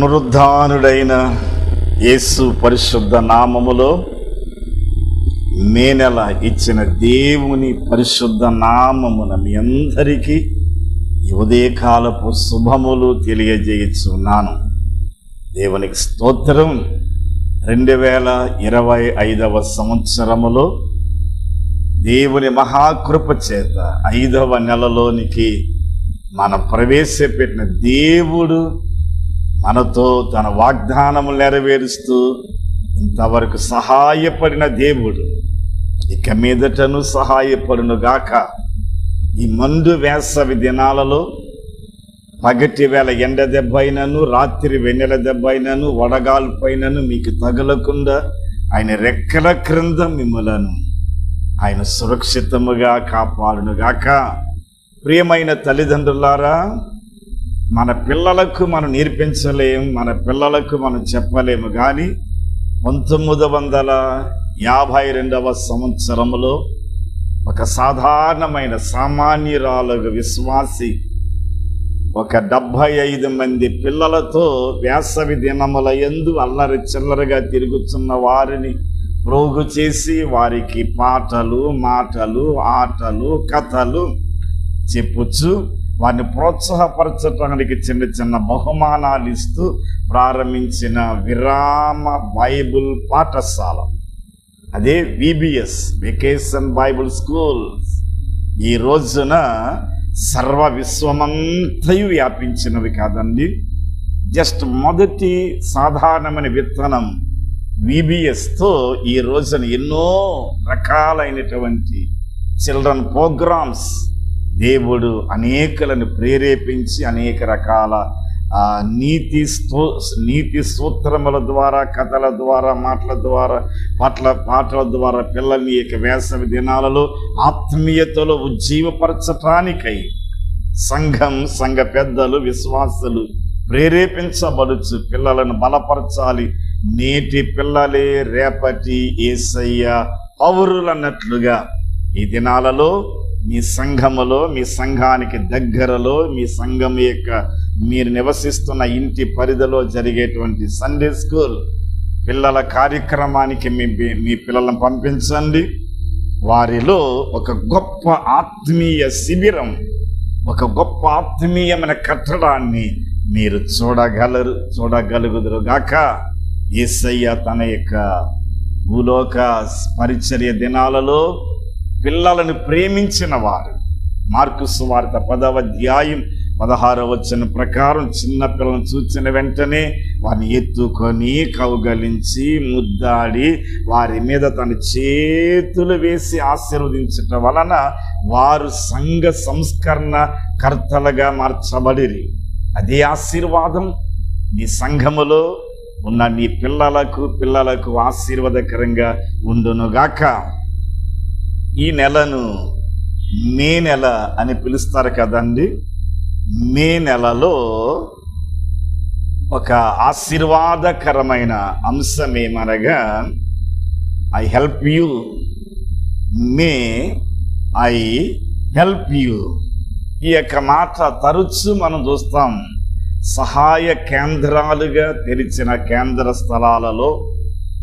పునరుద్ధానుడైన యేసు పరిశుద్ధ నామములో మే నెల ఇచ్చిన దేవుని పరిశుద్ధ నామమున మీ అందరికీ ఉదయకాలపు శుభములు తెలియజేయుచున్నాను. దేవునికి స్తోత్రం. రెండు వేల ఇరవై ఐదవ సంవత్సరములో దేవుని మహాకృప చేత ఐదవ నెలలోనికి మన ప్రవేశపెట్టిన దేవుడు మనతో తన వాగ్దానము నెరవేరుస్తూ ఇంతవరకు సహాయపడిన దేవుడు ఇక మీదటను సహాయపడును గాక ఈ మందు వేసవి దినాలలో పగటి వేళ ఎండ దెబ్బ అయినను రాత్రి వెన్నెల దెబ్బ అయినను వడగాల్పైనను మీకు తగలకుండా ఆయన రెక్కల క్రింద మిమ్మలను ఆయన సురక్షితముగా కాపాడును గాక ప్రియమైన తల్లిదండ్రులారా మన పిల్లలకు మనం నేర్పించలేము మన పిల్లలకు మనం చెప్పలేము. కానీ పంతొమ్మిది వందల యాభై రెండవ సంవత్సరంలో ఒక సాధారణమైన సామాన్యురాలకు విశ్వాసి ఒక డెబ్భై ఐదు మంది పిల్లలతో వేసవి దినముల ఎందు అల్లరి చిల్లరగా తిరుగుతున్న వారిని ప్రోగు చేసి వారికి పాటలు మాటలు ఆటలు కథలు చెప్పుచ్చు వారిని ప్రోత్సాహపరచడానికి చిన్న చిన్న బహుమానాలు ఇస్తూ ప్రారంభించిన విరామ బైబుల్ పాఠశాల. అదే విబిఎస్ వెకేషన్ బైబుల్ స్కూల్స్ ఈ రోజున సర్వ విశ్వమంతయు వ్యాపించినవి కాదండి. జస్ట్ మొదటి సాధారణమైన విత్తనం విబిఎస్తో ఈ రోజున ఎన్నో రకాలైనటువంటి చిల్డ్రన్ ప్రోగ్రామ్స్ దేవుడు అనేకులను ప్రేరేపించి అనేక రకాల నీతి sto నీతి సూత్రముల ద్వారా కథల ద్వారా మాటల ద్వారా పాటల పాటల ద్వారా పిల్లల్ని యొక్క వేసవి దినాలలో ఆత్మీయతలో ఉజ్జీవపరచటానికై సంఘం సంఘ పెద్దలు విశ్వాసులు ప్రేరేపించబడుచు పిల్లలను బలపరచాలి. నేటి పిల్లలే రేపటి ఏసయ్య పౌరులన్నట్లుగా ఈ దినాలలో మీ సంఘములో మీ సంఘానికి దగ్గరలో మీ సంఘం యొక్క మీరు నివసిస్తున్న ఇంటి పరిధిలో జరిగేటువంటి సండే స్కూల్ పిల్లల కార్యక్రమానికి మీ మీ పిల్లలను పంపించండి. వారిలో ఒక గొప్ప ఆత్మీయ శిబిరం ఒక గొప్ప ఆత్మీయమైన కట్టడాన్ని మీరు చూడగలరు చూడగలుగుదురు గాక. ఏసయ్య తన యొక్క భూలోక పరిచర్య దినాలలో పిల్లలను ప్రేమించిన వారు. మార్కు సువార్త పదవ అధ్యాయం పదహారవ వచ్చిన ప్రకారం చిన్న పిల్లలను చూచిన వెంటనే వారిని ఎత్తుకొని కౌగలించి ముద్దాడి వారి మీద తన చేతులు వేసి ఆశీర్వదించటం వలన వారు సంఘ సంస్కరణ కర్తలుగా మార్చబడిరి. అదే ఆశీర్వాదం నీ సంఘములో ఉన్న నీ పిల్లలకు పిల్లలకు ఆశీర్వాదకరంగా ఉండునుగాక. ఈ నెలను మే నెల అని పిలుస్తారు కదండి. మే నెలలో ఒక ఆశీర్వాదకరమైన అంశం ఏమనగా I help you may I help you ఈ యొక్క మాట తరచు మనం చూస్తాం. సహాయ కేంద్రాలుగా తెరిచిన కేంద్ర స్థలాలలో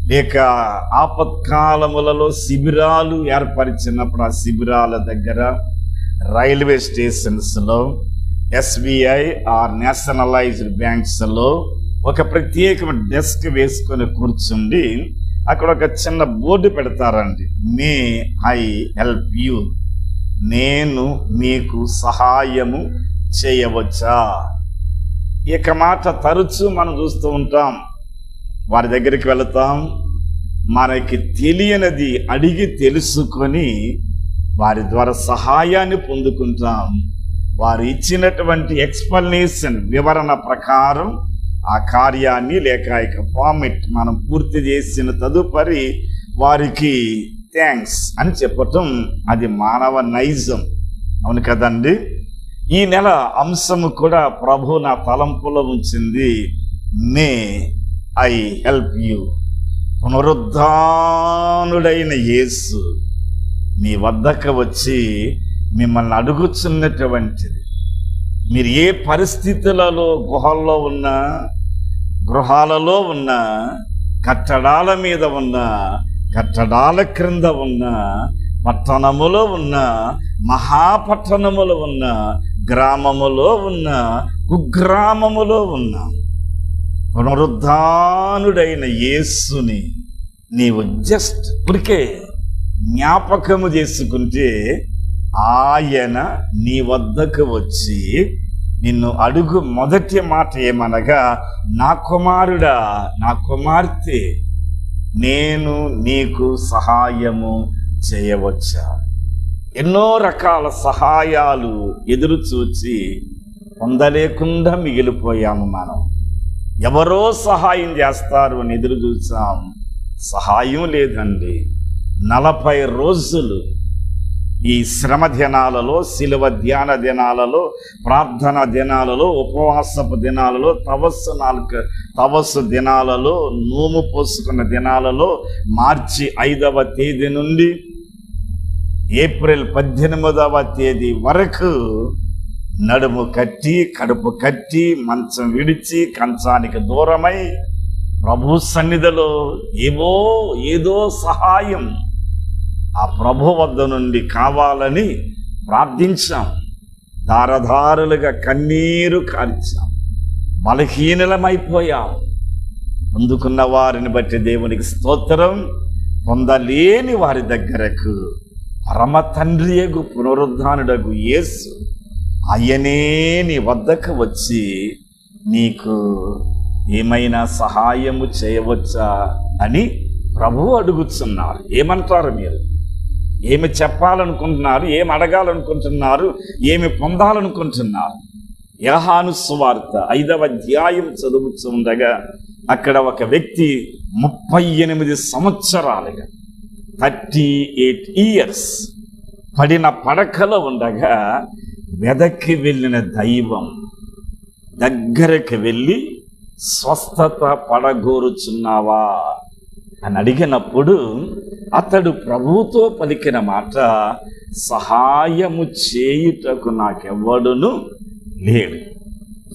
లేక ఆపత్కాలములలో శిబిరాలు ఏర్పరిచినప్పుడు ఆ శిబిరాల దగ్గర రైల్వే స్టేషన్స్లో ఎస్బీఐ ఆర్ నేషనలైజ్డ్ బ్యాంక్స్లో ఒక ప్రత్యేకమైన డెస్క్ వేసుకొని కూర్చుండి అక్కడ ఒక చిన్న బోర్డు పెడతారండి. May I help you. నేను మీకు సహాయము చేయవచ్చా? ఇక మాట తరచూ మనం చూస్తూ ఉంటాం. వారి దగ్గరికి వెళతాం. మనకి తెలియనిది అడిగి తెలుసుకొని వారి ద్వారా సహాయాన్ని పొందుకుంటాం. వారు ఇచ్చినటువంటి ఎక్స్ప్లెనేషన్ వివరణ ప్రకారం ఆ కార్యాన్ని లేక ఇక ఫార్మెట్ మనం పూర్తి చేసిన తదుపరి వారికి థ్యాంక్స్ అని చెప్పటం అది మానవ నైజం అవును కదండి? ఈ నెల అంశము కూడా ప్రభు నా తలంపులో ఉంచింది మే ఐ హెల్ప్ యూ. పునరుద్ధానుడైన యేసు మీ వద్దకు వచ్చి మిమ్మల్ని అడుగుచున్నటువంటిది. మీరు ఏ పరిస్థితులలో గుహల్లో ఉన్నా గృహాలలో ఉన్న కట్టడాల మీద ఉన్న కట్టడాల క్రింద ఉన్న పట్టణములో ఉన్న మహాపట్టణములో ఉన్న గ్రామములో ఉన్న కుగ్రామములో ఉన్న పునరుద్ధానుడైన యేసుని నీవు జస్ట్ ఉరికే జ్ఞాపకము చేసుకుంటే ఆయన నీ వద్దకు వచ్చి నిన్ను అడుగు మొదటి మాట ఏమనగా నా కుమారుడా నా కుమార్తె నేను నీకు సహాయము చేయవచ్చా? ఎన్నో రకాల సహాయాలు ఎదురు చూచి పొందలేకుండా మిగిలిపోయాము మనం. ఎవరో సహాయం చేస్తారు అని ఎదురు చూసాం. సహాయం లేదండి. నలభై రోజులు ఈ శ్రమ దినాలలో శిలువ ధ్యాన దినాలలో ప్రార్థన దినాలలో ఉపవాసపు దినాలలో తపస్సు నాలుక తపస్సు దినాలలో నోము పోసుకున్న దినాలలో మార్చి ఐదవ తేదీ నుండి ఏప్రిల్ పద్దెనిమిదవ తేదీ వరకు నడుము కట్టి కడుపు కట్టి మంచం విడిచి కంచానికి దూరమై ప్రభు సన్నిధిలో ఏవో ఏదో సహాయం ఆ ప్రభు వద్ద నుండి కావాలని ప్రార్థించాం. దారదారులుగా కన్నీరు కార్చాం. బలహీనలమైపోయాం. అందుకున్న వారిని బట్టి దేవునికి స్తోత్రం. పొందలేని వారి దగ్గరకు పరమ తండ్రియగు పునరుద్ధానుడగు యేసు ఆయనే నీ వద్దకు వచ్చి నీకు ఏమైనా సహాయము చేయవచ్చా అని ప్రభు అడుగుతున్నారు. ఏమంటారు మీరు? ఏమి చెప్పాలనుకుంటున్నారు? ఏమి అడగాలనుకుంటున్నారు? ఏమి పొందాలనుకుంటున్నారు? యహాను సువార్త ఐదవ అధ్యాయం చదువుతుండగా అక్కడ ఒక వ్యక్తి ముప్పై ఎనిమిది సంవత్సరాలుగా థర్టీ ఎయిట్ ఇయర్స్ పడిన పడకలో ఉండగా వెదక్కి వెళ్ళిన దైవం దగ్గరకి వెళ్ళి స్వస్థత పడగోరుచున్నావా అని అడిగినప్పుడు అతడు ప్రభువుతో పలికిన మాట సహాయము చేయుటకు నాకెవ్వడును లేడు.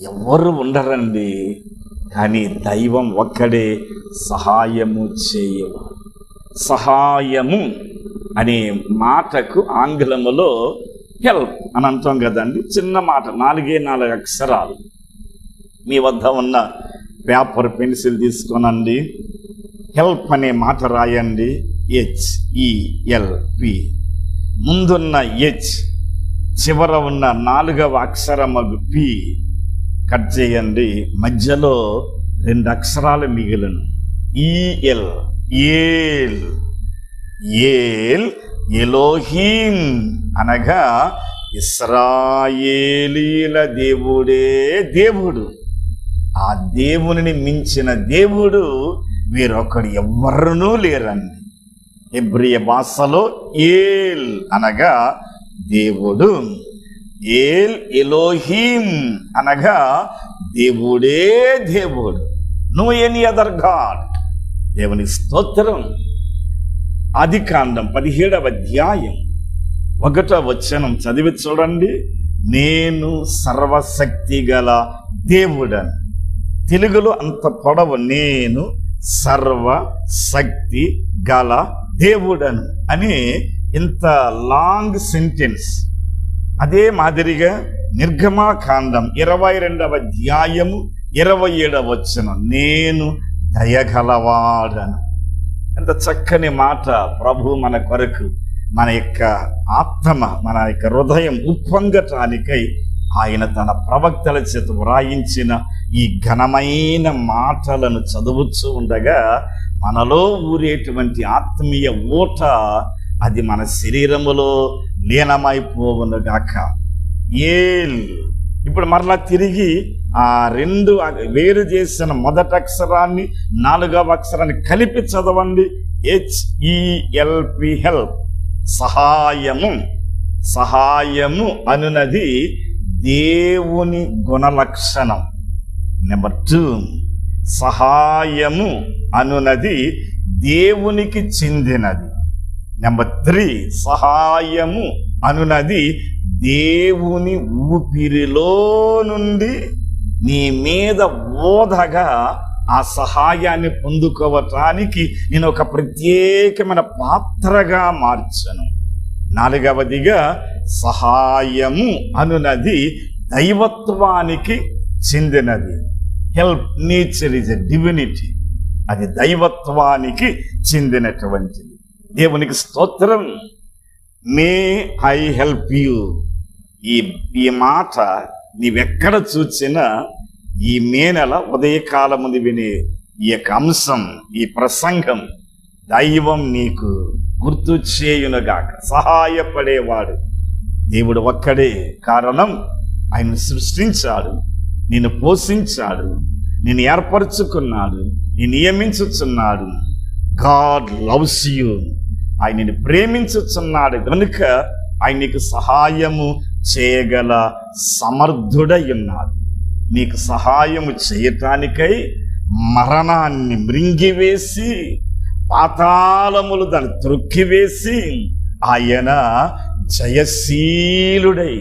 ఎవరు ఉండరండి. కానీ దైవం ఒక్కడే సహాయము చేయవు సహాయము అనే మాటకు ఆంగ్లములో హెల్ప్ అని అంటాం కదండి. చిన్న మాట నాలుగే నాలుగు అక్షరాలు. మీ వద్ద ఉన్న పేపర్ పెన్సిల్ తీసుకోనండి. హెల్ప్ అనే మాట రాయండి. హెచ్ఈఎల్పి ముందున్న హెచ్ చివర ఉన్న నాలుగవ అక్షరమగు పి కట్ చేయండి. మధ్యలో రెండు అక్షరాలు మిగిలిన e, EL El El Elohim అనగా ఇస్రాయేలీల దేవుడే దేవుడు. ఆ దేవునిని మించిన దేవుడు వీరొకడు ఎవ్వరునూ లేరండి. ఇబ్రియ భాషలో ఏల్ అనగా దేవుడు. ఏల్ ఎలోహీం అనగా దేవుడే దేవుడు. No any other god. దేవుని స్తోత్రం. ఆదికాండం పదిహేడవ అధ్యాయం. ఒకట వచనం చదివి చూడండి. నేను సర్వశక్తి గల దేవుడను. తెలుగులో అంత పొడవు నేను సర్వశక్తి గల దేవుడను అని ఇంత లాంగ్ సెంటెన్స్. అదే మాదిరిగా నిర్గమాకాండం ఇరవై రెండవ అధ్యాయము ఇరవై ఏడవ వచనం. నేను దయగలవాడను. ఎంత చక్కని మాట ప్రభు మన కొరకు. మన యొక్క ఆత్మ మన యొక్క హృదయం ఉప్పొంగటానికై ఆయన తన ప్రవక్తల చేత వ్రాయించిన ఈ ఘనమైన మాటలను చదువుతూ ఉండగా మనలో ఊరేటువంటి ఆత్మీయ ఊట అది మన శరీరములో లీనమైపోవునుగాక. ఏల్. ఇప్పుడు మరలా తిరిగి ఆ రెండు వేరు చేసిన మొదటి అక్షరాన్ని నాలుగవ అక్షరాన్ని కలిపి చదవండి. H E L P help. సహాయము సహాయము అనునది దేవుని గుణలక్షణం. నెంబర్ టూ సహాయము అనునది దేవునికి చెందినది. నెంబర్ త్రీ సహాయము అనునది దేవుని ఊపిరిలో నుండి నీ మీద ఓదగా ఆ సహాయాన్ని పొందుకోవటానికి నేను ఒక ప్రత్యేకమైన పాత్రగా మార్చను. నాలుగవదిగా సహాయము అనునది దైవత్వానికి చెందినది. Help nature is a divinity అది దైవత్వానికి చెందినటువంటిది. దేవునికి స్తోత్రం. మే ఐ హెల్ప్ యూ ఈ ఈ మాట నీవెక్కడ చూసినా ఈ మే నెల ఉదయకాలముని వినే ఈ యొక్క అంశం ఈ ప్రసంగం దైవం నీకు గుర్తు చేయునుగాక సహాయపడేవాడు. దేవుడు ఒక్కడే కారణం. ఆయన సృష్టించాడు నిన్ను పోషించాడు నిన్ను ఏర్పరచుకున్నాడు నీ నియమించుచున్నాడు. God loves you. ఆయన నిన్ను ప్రేమించుచున్నాడు కనుక ఆయనకు సహాయము చేయగల సమర్థుడై ఉన్నాడు. నీకు సహాయము చేయటానికై మరణాన్ని మృంగివేసి పాతాళములు దాన్ని త్రొక్కివేసి ఆయన జయశీలుడై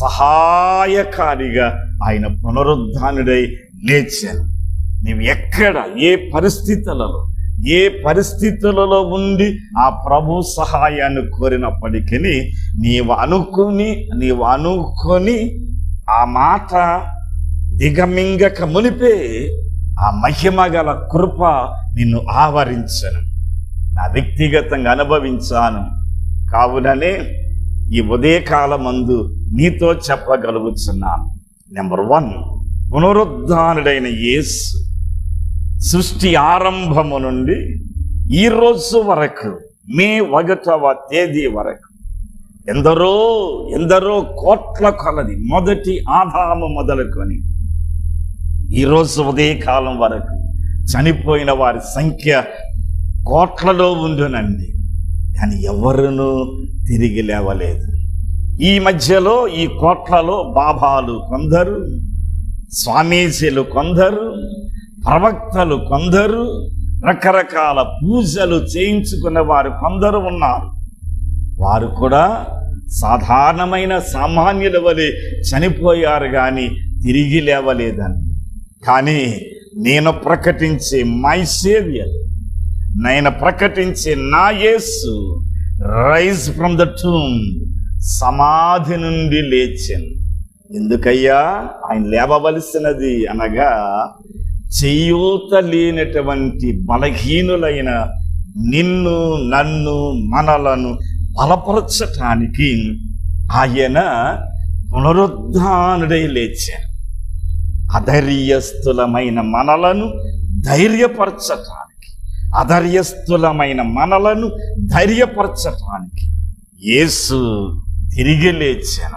సహాయకారిగా ఆయన పునరుద్ధానుడై లేచాను నీవు ఎక్కడ ఏ పరిస్థితులలో ఏ పరిస్థితులలో ఉండి ఆ ప్రభు సహాయాన్ని కోరినప్పటికీ నీవు అనుకుని నీవు అనుకొని ఆ మాట దిగమింగక మునిపే ఆ మహిమ గల కృప నిన్ను ఆవరించను. నా వ్యక్తిగతంగా అనుభవించాను. కావుననే ఈ ఉదయకాలమందు నీతో చెప్పగలుగుతున్నాను నెంబర్ వన్ పునరుద్ధానుడైన యేసు సృష్టి ఆరంభము నుండి ఈ రోజు వరకు మే ఒకటవ తేదీ వరకు ఎందరో ఎందరో కోట్ల కొలది మొదటి ఆదాము మొదలుకొని ఈరోజు ఉదయకాలం వరకు చనిపోయిన వారి సంఖ్య కోట్లలో ఉండునండి. కానీ ఎవరునూ తిరిగి లేవలేదు. ఈ మధ్యలో ఈ కోట్లలో బాబాలు కొందరు స్వామీజీలు కొందరు ప్రవక్తలు కొందరు రకరకాల పూజలు చేయించుకునే వారు కొందరు ఉన్నారు. వారు కూడా సాధారణమైన సామాన్యుల వలె చనిపోయారు కానీ తిరిగి లేవలేదని కానీ నేను ప్రకటించే మై సేవియర్ నేను ప్రకటించే నా Yesu rise from the tomb సమాధి నుండి లేచాను. ఎందుకయ్యా? ఆయన లేవవలసినది అనగా చేయూత లేనటువంటి బలహీనులైన నిన్ను నన్ను మనలను బలపరచటానికి ఆయన పునరుద్ధానుడై లేచాను. అధైర్యస్తులమైన మనలను ధైర్యపరచటానికి. అధైర్యస్తులమైన మనలను ధైర్యపరచటానికి యేసు తిరిగి లేచిన.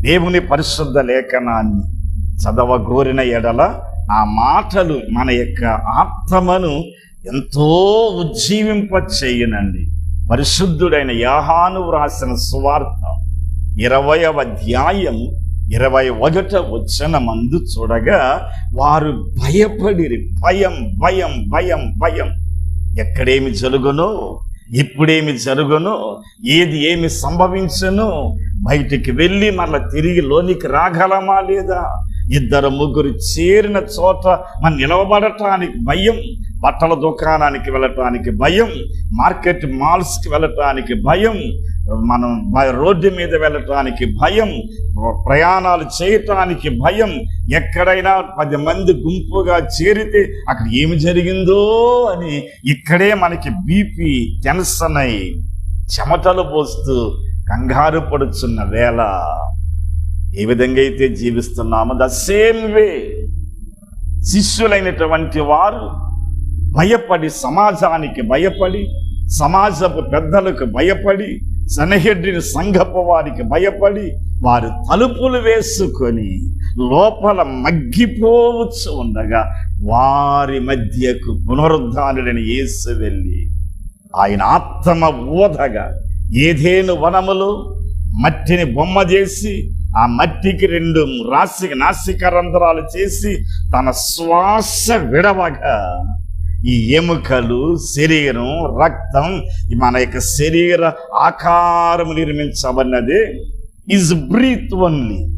దేవుని పరిశుద్ధ లేఖనాన్ని చదవగోరిన ఎడల ఆ మాటలు మన యొక్క ఆత్మను ఎంతో ఉజ్జీవింప చేయనండి పరిశుద్ధుడైన యాహాను వ్రాసిన సువార్త ఇరవయవ అధ్యాయం ఇరవై ఒకట వచ్చిన మందు చూడగా వారు భయపడిరి. భయం భయం భయం భయం. ఎక్కడేమి జరుగునో ఇప్పుడేమి జరుగునో ఏది ఏమి సంభవించను బయటికి వెళ్ళి మళ్ళీ తిరిగి లోనికి రాగలమా లేదా? ఇద్దరు ముగ్గురు చేరిన చోట మనం నిలవబడటానికి భయం బట్టల దుకాణానికి వెళ్ళటానికి భయం మార్కెట్ మాల్స్కి వెళ్ళటానికి భయం మనం రోడ్డు మీద వెళ్ళటానికి భయం ప్రయాణాలు చేయటానికి భయం. ఎక్కడైనా పది మంది గుంపుగా చేరితే అక్కడ ఏమి జరిగిందో అని ఇక్కడే మనకి బీపీ టెన్షన్ అయి చెమటలు పోస్తూ కంగారు పడుచున్న వేళ ఏ విధంగా అయితే జీవిస్తున్నామో ద సేమ్ వే శిష్యులైనటువంటి వారు భయపడి సమాజానికి భయపడి సమాజపు పెద్దలకు భయపడి జనహెడ్డిని సంఘపు వారికి భయపడి వారు తలుపులు వేసుకొని లోపల మగ్గిపోవచ్చు ఉండగా వారి మధ్యకు పునరుద్ధానుడని యేసు వెళ్ళి ఆయన ఆత్మ ఊదగా ఏదేను వనములో మట్టిని బొమ్మ చేసి ఆ మట్టికి రెండు రాసి నాసిక రంధ్రాలు చేసి తన శ్వాస విడవగా ఈ ఎముకలు శరీరం రక్తం మన యొక్క శరీర ఆకారం నిర్మించబడినది. ఇస్ బ్రీత్ ఓన్లీ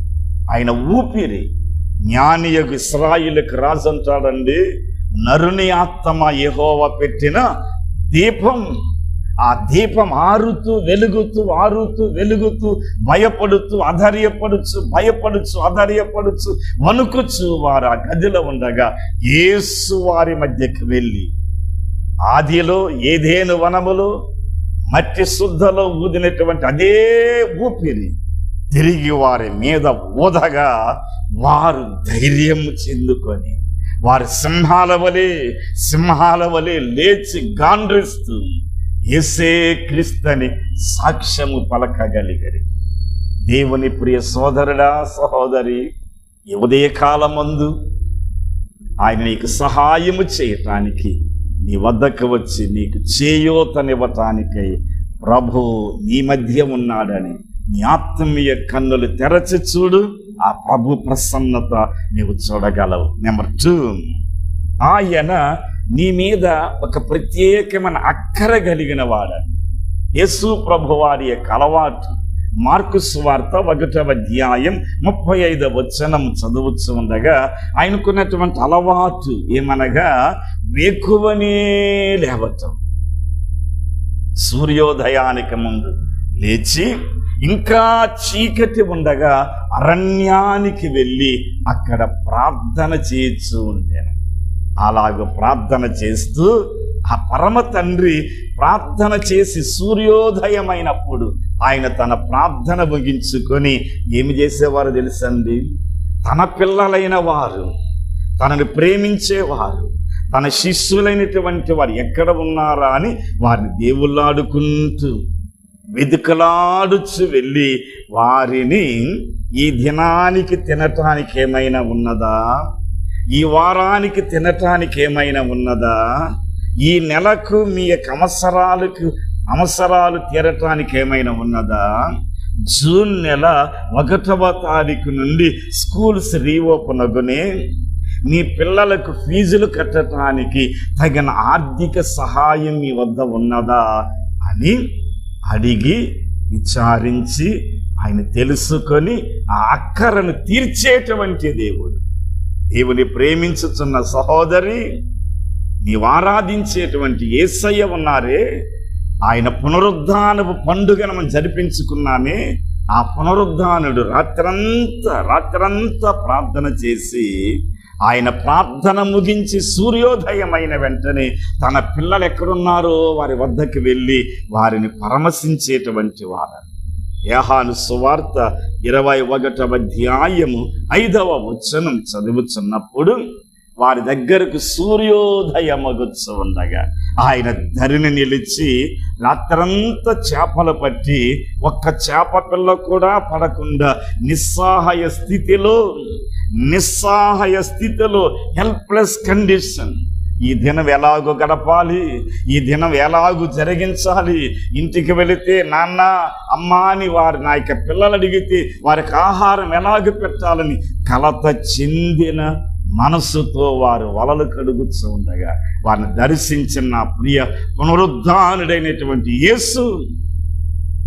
ఆయన ఊపిరి. జ్ఞానియకు ఇస్రాయిలకు రాజు నరుని ఆత్మ యెహోవ పెట్టిన దీపం. ఆ దీపం ఆరుతూ వెలుగుతూ ఆరుతూ వెలుగుతూ భయపడుతూ అధైర్యపడుచు భయపడుచు అధైర్యపడుచు వణుకుచు వారు ఆ గదిలో ఉండగా యేసు వారి మధ్యకి వెళ్ళి ఆదిలో ఏదేను వనములో మట్టి శుద్ధలో ఊదినటువంటి అదే ఊపిరి తిరిగి వారి మీద ఊదగా వారు ధైర్యం చెందుకొని వారి సింహాల వలె సింహాల వలె లేచి గాండ్రిస్తూ ఎసే క్రిస్తని సాక్ష్యము పలకగలిగరి దేవుని ప్రియ సోదరుడా సహోదరి ఉదయ కాలమందు ఆయన నీకు సహాయము చేయటానికి నీ వద్దకు వచ్చి నీకు చేయూతనివ్వటానికై ప్రభు నీ మధ్య ఉన్నాడని నీ ఆత్మీయ కన్నులు తెరచి చూడు ఆ ప్రభు ప్రసన్నత నీవు చూడగలవు. నెంబర్ టూ ఆయన నీ మీద ఒక ప్రత్యేకమైన అక్కర కలిగిన వాడని. యేసు ప్రభు వారి యొక్క అలవాటు. మార్కు స్వార్త ఒకటవ అధ్యాయం ముప్పై ఐదవ వచనం చదవచ్చు ఉండగా ఆయనకున్నటువంటి అలవాటు ఏమనగా వేకువనే లేవటం. సూర్యోదయానికి ముందు లేచి ఇంకా చీకటి ఉండగా అరణ్యానికి వెళ్ళి అక్కడ ప్రార్థన చేయొచ్చు ఉండేను. అలాగ ప్రార్థన చేస్తూ ఆ పరమ తండ్రి ప్రార్థన చేసి సూర్యోదయమైనప్పుడు ఆయన తన ప్రార్థన ముగించుకొని ఏమి చేసేవారు తెలుసండి? తన పిల్లలైన వారు తనని ప్రేమించేవారు తన శిష్యులైనటువంటి వారు ఎక్కడ ఉన్నారా అని వారిని దేవుళ్ళాడుకుంటూ వెతుకలాడుచు వెళ్ళి వారిని ఈ దినానికి తినటానికి ఏమైనా ఉన్నదా? ఈ వారానికి తినటానికి ఏమైనా ఉన్నదా? ఈ నెలకు మీ యొక్క అవసరాలకు అవసరాలు తీరటానికి ఏమైనా ఉన్నదా? జూన్ నెల ఒకటవ తారీఖు నుండి స్కూల్స్ రీఓపెన్ అగునే మీ పిల్లలకు ఫీజులు కట్టడానికి తగిన ఆర్థిక సహాయం మీ వద్ద ఉన్నదా? అని అడిగి విచారించి ఆయన తెలుసుకొని ఆ అక్కరను తీర్చేటువంటి దేవుడు. దేవుని ప్రేమించుచున్న సహోదరి నీవు ఆరాధించేటువంటి ఏసయ్య ఉన్నారే ఆయన పునరుద్ధానపు పండుగను మనం జరిపించుకున్నామే ఆ పునరుద్ధానుడు రాత్రంతా రాత్రంతా ప్రార్థన చేసి ఆయన ప్రార్థన ముగించి సూర్యోదయమైన వెంటనే తన పిల్లలు ఎక్కడున్నారో వారి వద్దకు వెళ్ళి వారిని పరమశించేటువంటి వారు యాహాను సువార్త ఇరవై ఒకటవ అధ్యాయము ఐదవ వచనం చదువుతున్నప్పుడు వారి దగ్గరకు సూర్యోదయమగుచ్చు ఉండగా ఆయన ధరిని నిలిచి రాత్రంతా చేపలు పట్టి ఒక్క చేప పిల్ల కూడా పడకుండా నిస్సహాయ స్థితిలో నిస్సహాయ స్థితిలో హెల్ప్లెస్ కండిషన్ ఈ దినం ఎలాగో గడపాలి? ఈ దినం ఎలాగూ జరిగించాలి? ఇంటికి వెళితే నాన్న అమ్మ అని వారి నా యొక్క పిల్లలు అడిగితే వారికి ఆహారం ఎలాగ పెట్టాలని కలత చెందిన మనసుతో వారు వలలు కడుగుతూ ఉండగా వారిని దర్శించిన నా ప్రియ పునరుద్ధానుడైనటువంటి యేసు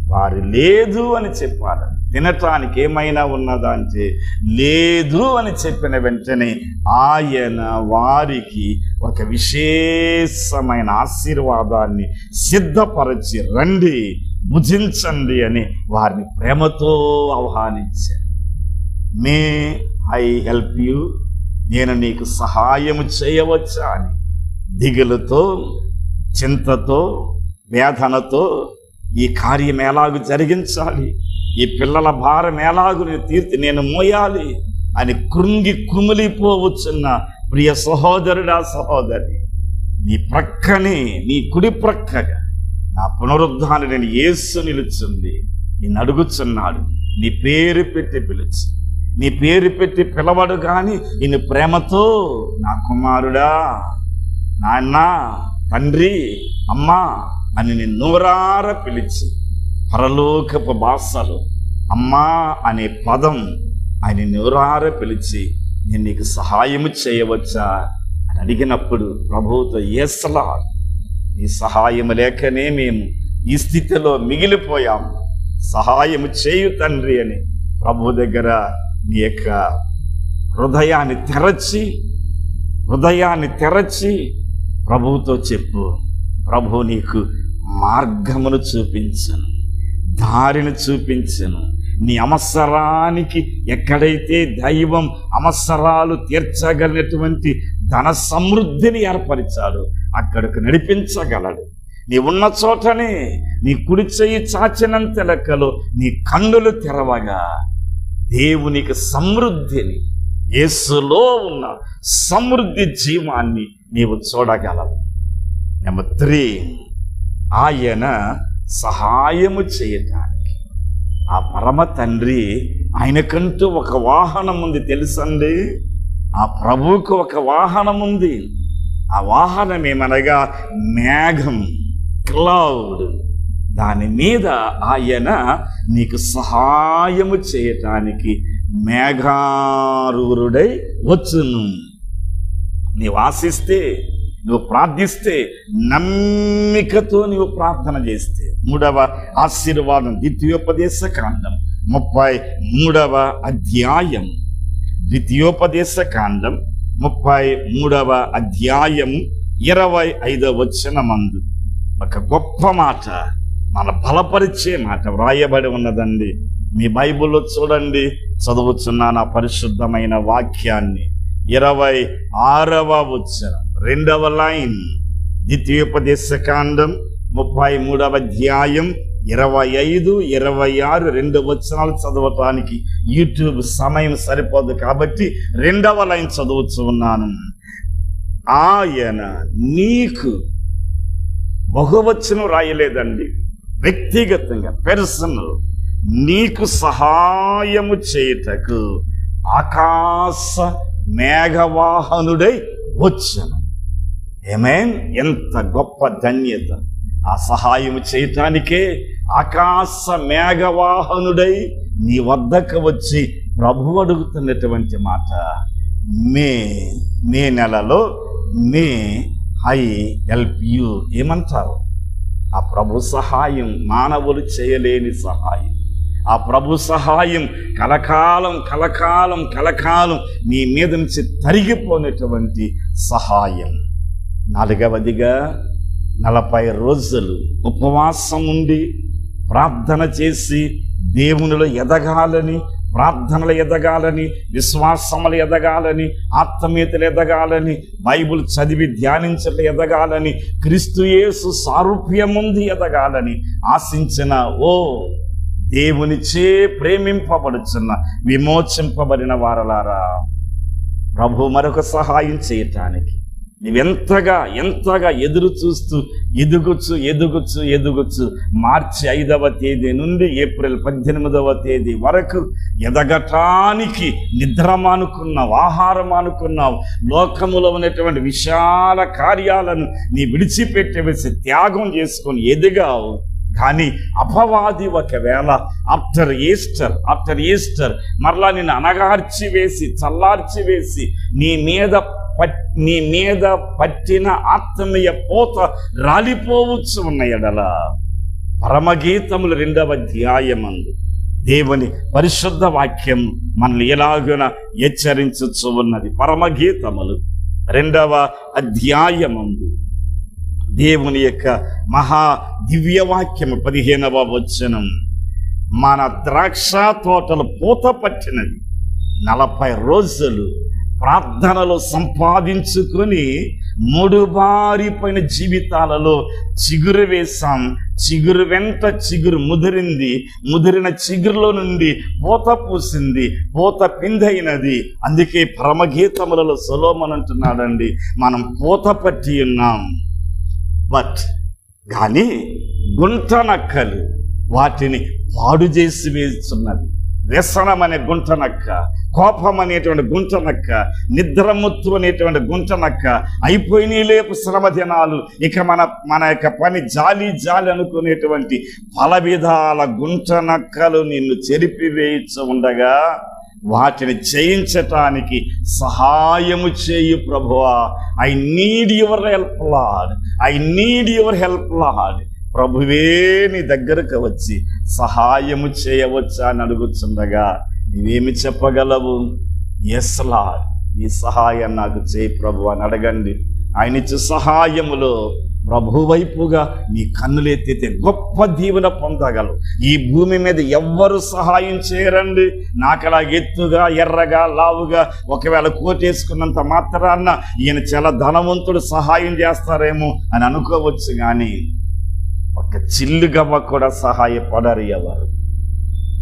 వారు లేదు అని చెప్పారు. తినటానికి ఏమైనా ఉన్నదా అంటే లేదు అని చెప్పిన వెంటనే ఆయన వారికి ఒక విశేషమైన ఆశీర్వాదాన్ని సిద్ధపరచి రండి భుజించండి అని వారిని ప్రేమతో ఆహ్వానించారు. May I help you. నేను నీకు సహాయం చేయవచ్చా అని దిగులుతో చింతతో వేదనతో ఈ కార్యం ఎలాగు జరిగించాలి? ఈ పిల్లల భారం ఎలాగు నేను తీర్చి నేను మోయాలి అని కృంగి కుమిలిపోవచ్చున్న ప్రియ సహోదరుడా సహోదరి. నీ ప్రక్కనే నీ కుడి ప్రక్కగా నా పునరుద్ధాన్ని నేను ఏసు నిలుచుంది. నేను అడుగుచున్నాడు. నీ పేరు పెట్టి పిలుచు. నీ పేరు పెట్టి పిలవడు కానీ నిన్ను ప్రేమతో నా కుమారుడా నాన్న తండ్రి అమ్మా అని నేను నూరార పిలిచి పరలోకపు భాషలు అమ్మా అనే పదం ఆయన నోరార పిలిచి నేను నీకు సహాయము చేయవచ్చా? అని అడిగినప్పుడు ప్రభువుతో ఏసలా నీ సహాయం లేకనే మేము ఈ స్థితిలో మిగిలిపోయాము సహాయము చేయు తండ్రి అని ప్రభు దగ్గర నీ యొక్క హృదయాన్ని తెరచి హృదయాన్ని తెరచి ప్రభువుతో చెప్పు. ప్రభు నీకు మార్గమును చూపించను. దారిని చూపించను. నీ అవసరానికి ఎక్కడైతే దైవం అవసరాలు తీర్చగలిగినటువంటి ధన సమృద్ధిని ఏర్పరిచాడు అక్కడికి నడిపించగలడు. నీ ఉన్న చోటనే నీ కుడి చెయ్యి చాచినంత లెక్కలో నీ కన్నులు తెరవగా దేవునికి సమృద్ధిని యేసులో ఉన్న సమృద్ధి జీవాన్ని నీవు చూడగలవు. నెంబర్ త్రీ ఆయన సహాయము చేయటానికి. ఆ పరమ తండ్రి ఆయనకంటూ ఒక వాహనం ఉంది తెలుసండి? ఆ ప్రభువుకు ఒక వాహనం ఉంది. ఆ వాహనం ఏమనగా మేఘం క్లౌడ్. దాని మీద ఆయన నీకు సహాయము చేయటానికి మేఘారూరుడై వచ్చును. నీవు ఆశిస్తే నువ్వు ప్రార్థిస్తే నమ్మికతో నువ్వు ప్రార్థన చేస్తే. మూడవ ఆశీర్వాదం ద్వితీయోపదేశ కాండం. ముప్పై మూడవ అధ్యాయం. ద్వితీయోపదేశ కాండం. ముప్పై మూడవ అధ్యాయం ఇరవై ఐదవ వచ్చిన మందు ఒక గొప్ప మాట మన బలపరిచే మాట వ్రాయబడి ఉన్నదండి. మీ బైబిల్లో చూడండి చదువుచున్నాను ఆ పరిశుద్ధమైన వాక్యాన్ని. ఇరవై ఆరవ వచ్చిన రెండవ లైన్. ద్వితీయోపదేశ కాండం ముప్పై మూడవ అధ్యాయం ఇరవై ఐదు ఇరవై ఆరు రెండు వచనాలు చదవటానికి యూట్యూబ్ సమయం సరిపోదు కాబట్టి రెండవ లైన్ చదవచ్చు ఉన్నాను. ఆయన నీకు బహువచనం రాయలేదండి. వ్యక్తిగతంగా పర్సనల్ నీకు సహాయము చేయుటకు ఆకాశ మేఘవాహనుడై వచ్చను. ఏమేన్ ఎంత గొప్ప ధన్యత. ఆ సహాయం చేయటానికే ఆకాశ మేఘవాహనుడై నీ వద్దకు వచ్చి ప్రభు అడుగుతున్నటువంటి మాట. మే మే నెలలో మే ఐ హెల్ప్ యూ ఏమంటారు? ఆ ప్రభు సహాయం మానవులు చేయలేని సహాయం. ఆ ప్రభు సహాయం కలకాలం కలకాలం కలకాలం నీ మీద నుంచి తరిగిపోయినటువంటి సహాయం. నాలుగవదిగా నలభై రోజులు ఉపవాసం ఉండి ప్రార్థన చేసి దేవునిలో ఎదగాలని ప్రార్థనలు ఎదగాలని విశ్వాసములు ఎదగాలని ఆత్మీయతలు ఎదగాలని బైబిల్ చదివి ధ్యానించలు ఎదగాలని క్రీస్తుయేసు సారూప్యముంది ఎదగాలని ఆశించిన ఓ దేవునిచే ప్రేమింపబడుచున్న విమోచింపబడిన వారలారా. ప్రభు మరొక సహాయం చేయటానికి నువ్వెంతగా ఎంతగా ఎదురు చూస్తూ ఎదుగుచ్చు ఎదుగుచ్చు ఎదుగుచ్చు మార్చి ఐదవ తేదీ నుండి ఏప్రిల్ పద్దెనిమిదవ తేదీ వరకు ఎదగటానికి నిద్ర మానుకున్నావు ఆహారం అనుకున్నావు లోకములో ఉన్నటువంటి విశాల కార్యాలను నీ విడిచిపెట్టేసి త్యాగం చేసుకొని ఎదిగావు. కానీ అపవాది ఒకవేళ ఆఫ్టర్ ఈస్టర్ ఆఫ్టర్ ఈస్టర్ మరలా నిన్ను అనగార్చి వేసి చల్లార్చి వేసి నీ మీద నీ మీద పట్టిన ఆత్మీయ పోత రాలిపోవచ్చు ఉన్న ఎడల. పరమగీతములు రెండవ అధ్యాయమందు దేవుని పరిశుద్ధ వాక్యం మనల్ని ఎలాగున హెచ్చరించచ్చు ఉన్నది. పరమగీతములు రెండవ అధ్యాయమందు దేవుని యొక్క మహా దివ్యవాక్యము పదిహేనవ వచనం. మన ద్రాక్ష తోటలు పూత పట్టినవి. నలభై రోజులు ప్రార్థనలో సంపాదించుకొని మూడు బారిపోయిన జీవితాలలో చిగురు వేశాం. చిగురు వెంట చిగురు ముదిరింది. ముదిరిన చిగురులో నుండి పూత పూసింది. పూత పిందైనది. అందుకే పరమగీతములలో సులోమన్ అంటున్నాడండి మనం పూత పట్టి ఉన్నాం. బట్ కానీ గుంట నక్కలు వాటిని పాడు చేసి వేస్తున్నది. వ్యసనం అనే గుంట నక్క. కోపం అనేటువంటి గుంట నక్క నిద్రముత్తు అనేటువంటి గుంట నక్క అయిపోయినాయి లేపు శ్రమ దినాలు ఇక మన మన యొక్క పని జాలి జాలి అనుకునేటువంటి పల విధాల గుంట నక్కలు నిన్ను చెరిపివేయిచ్చు ఉండగా వాటిని జయించటానికి సహాయము చేయు ప్రభువా. I need your help lord I need your help lord ప్రభువే నీ దగ్గరకు వచ్చి సహాయము చేయవచ్చా అని అడుగుచుండగా నీవేమి చెప్పగలవు? ఎస్లా ఈ నీ సహాయం నాకు చేయి ప్రభు అని అడగండి. ఆయన ఇచ్చే సహాయములో ప్రభువైపుగా నీ కన్నులు ఎత్తితే గొప్ప దీవెన పొందగలవు. ఈ భూమి మీద ఎవ్వరు సహాయం చేయరండి. నాకలా ఎత్తుగా ఎర్రగా లావుగా ఒకవేళ కోటేసుకున్నంత మాత్రాన్న ఈయన చాలా ధనవంతుడు సహాయం చేస్తారేమో అని అనుకోవచ్చు కానీ ఒక చిల్లుగవ్వ కూడా సహాయపడరు ఎవరు.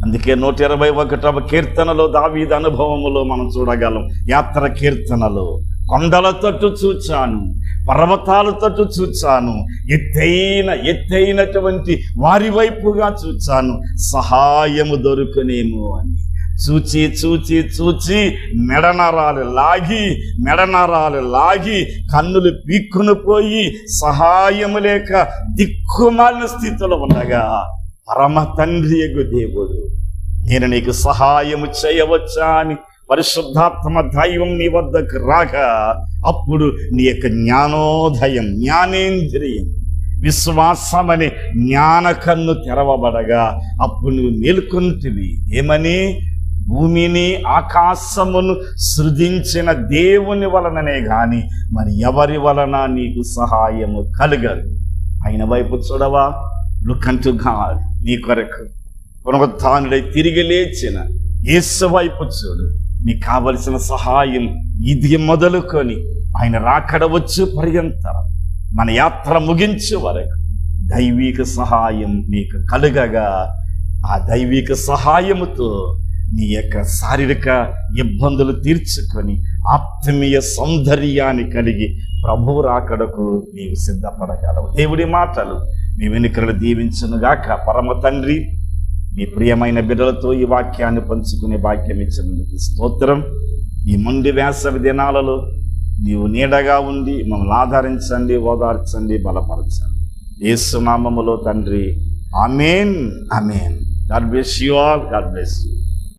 అందుకే నూట ఇరవై ఒకటవ కీర్తనలో దావీద అనుభవములో మనం చూడగలం. యాత్ర కీర్తనలో కొండల తట్టు చూచాను పర్వతాల తట్టు చూచాను ఎత్తైన ఎత్తైనటువంటి వారి వైపుగా చూచాను. సహాయము దొరుకునేమో అని. చూచి చూచి చూచి మెడనరాలు లాగి మెడనరాలు లాగి కన్నులు పీక్కును పోయి సహాయము లేక దిక్కుమాలిన స్థితిలో ఉండగా పరమ తండ్రి యగు దేవుడు. నేను నీకు సహాయము చేయవచ్చా అని పరిశుద్ధాత్మ దైవం నీ వద్దకు రాగా అప్పుడు నీ యొక్క జ్ఞానోదయం జ్ఞానేంద్రియం విశ్వాసం అనే జ్ఞాన కన్ను తెరవబడగా అప్పుడు నువ్వు మేల్కొంటివి. ఏమని? భూమిని ఆకాశమును సృజించిన దేవుని వలననే గాని మరి ఎవరి వలన నీకు సహాయము కలగదు? ఆయన వైపు చూడవా? లుక్ అంటు గాడ్ నీ కొరకు. పునరుత్డై తిరిగి లేచిన యేసు వైపు చూడు. నీకు కావలసిన సహాయం ఇది మొదలుకొని ఆయన రాకడ వచ్చు పర్యంతరం మన యాత్ర ముగించే వరకు దైవిక సహాయం నీకు కలుగగా. ఆ దైవిక సహాయముతో నీ యొక్క శారీరక ఇబ్బందులు తీర్చుకొని ఆత్మీయ సౌందర్యాన్ని కలిగి ప్రభువు రాకడకు నీవు సిద్ధపడగలవు. దేవుడి మాటలు మీ వెనుకలు దీవించునుగాక పరమ తండ్రి మీ ప్రియమైన బిడ్డలతో ఈ వాక్యాన్ని పంచుకునే భాగ్యం ఇచ్చినందుకు స్తోత్రం. ఈ మొండి వేసవి దినాలలో నీవు నీడగా ఉండి మమ్మల్ని ఆదరించండి ఓదార్చండి బలపరచండి. ఏసునామములో తండ్రి. Amen. Amen. God bless you all. God bless you.